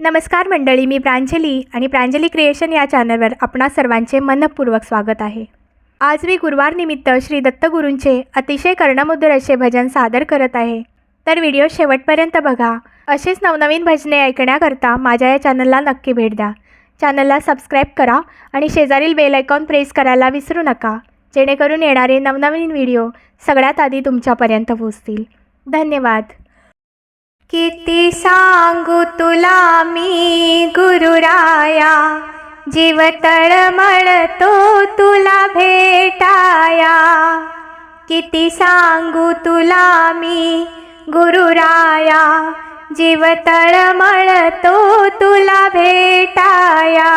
नमस्कार मंडळी मी प्रांजली आणि प्रांजली क्रिएशन या चॅनलवर आपणा सर्वांचे मनपूर्वक स्वागत आहे. आज मी गुरुवार निमित्त श्री दत्तगुरूंचे अतिशय कर्णमुद्र असे भजन सादर करत आहे. तर व्हिडिओ शेवटपर्यंत बघा. असेच नवनवीन भजने ऐकण्याकरता माझ्या या चॅनलला नक्की भेट द्या. चॅनलला सबस्क्राईब करा आणि शेजारील बेल आयकॉन प्रेस करायला विसरू नका. जेणेकरून येणारे नवनवीन व्हिडिओ सगळ्यात आधी तुमच्यापर्यंत पोहोचतील. धन्यवाद. किती सांगू तुला मी गुरुराया जीव तळमळतो तुला भेटाया. किती सांगू तुला मी गुरुराया जीव तळमळतो तुला भेटाया.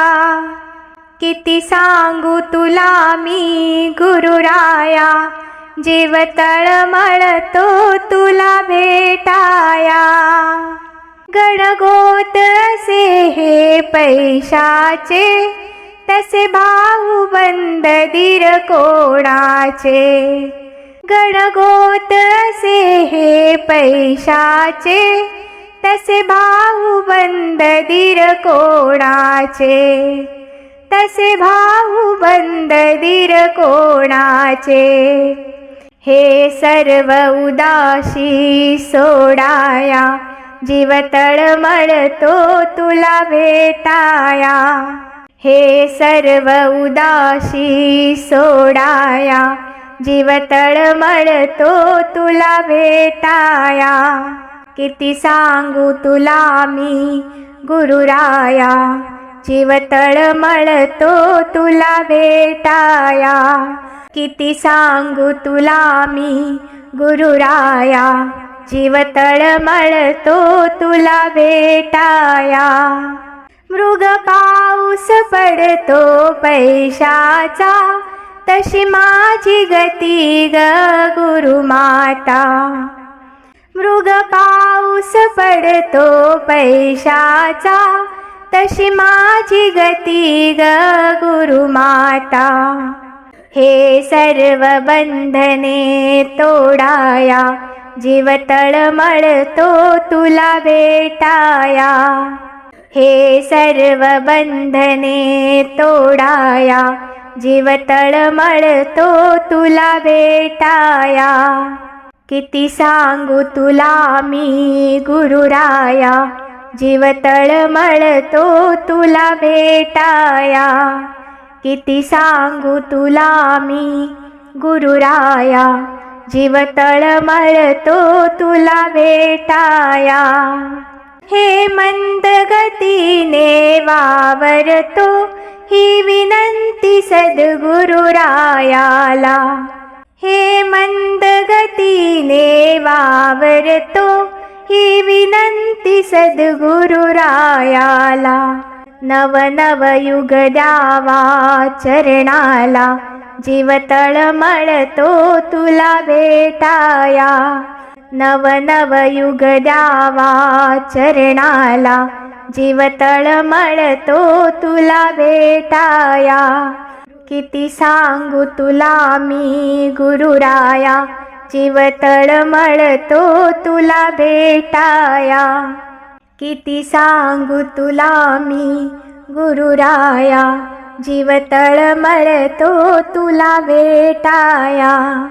किती सांगू तुला मी गुरुराया जीव तळमळतो तुला भेटाया. गणगोत असे हे पैशाचे तसे भाऊ बंद दीर कोणाचे. गणगोत असे हे पैशाचे तसे भाऊ बंद दीर कोणाचे. तसे भाऊ बंद दीर कोणाचे. हे सर्व उदाशी सोडाया जीव तळमळतो तुला भेटाया. हे सर्व उदाशी सोडाया जीव तळमळतो तुला भेटाया. किती सांगू तुला मी गुरुराया जीव तळमळतो तुला भेटाया. किती सांगू तुला मी? गुरुराया जीव तळमळतो तुला भेटाया. मृग पाऊस पडतो पैशाचा तशी माझी गती ग गुरुमाता मृग पाऊस पडतो पैशाचा तशी माझी गती ग गुरुमाता हे सर्व बंधने तोडाया जीव तळमळतो तुला भेटाया. हे सर्व बंधने तोडाया जीव तळमळतो तुला भेटाया. किती सांगू तुला मी गुरुराया जीव तळमळतो तुला भेटाया. किती सांगू तुला मी? गुरुराया जीव तळमळतो तुला भेटाया. हे मंद गतीने वावरतो ही विनंती सद्गुरुरायाला. हे मंद गतीने वावरतो ही विनंती सद्गुरुरायाला. नव नव युग द्यावा चरणाला जीव तळमळतो तुला भेटाया. नव नव युग द्यावा चरणाला जीव तळमळतो तुला भेटाया. किती सांगू तुला मी गुरुराया जीव तळमळतो तुला भेटाया. किती सांगू तुला मी? गुरुराया जीव तळमळतो तुला भेटाया.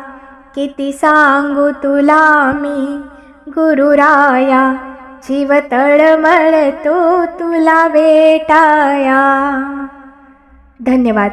किती सांगू तुला मी? गुरुराया जीव तळमळतो तुला भेटाया. धन्यवाद.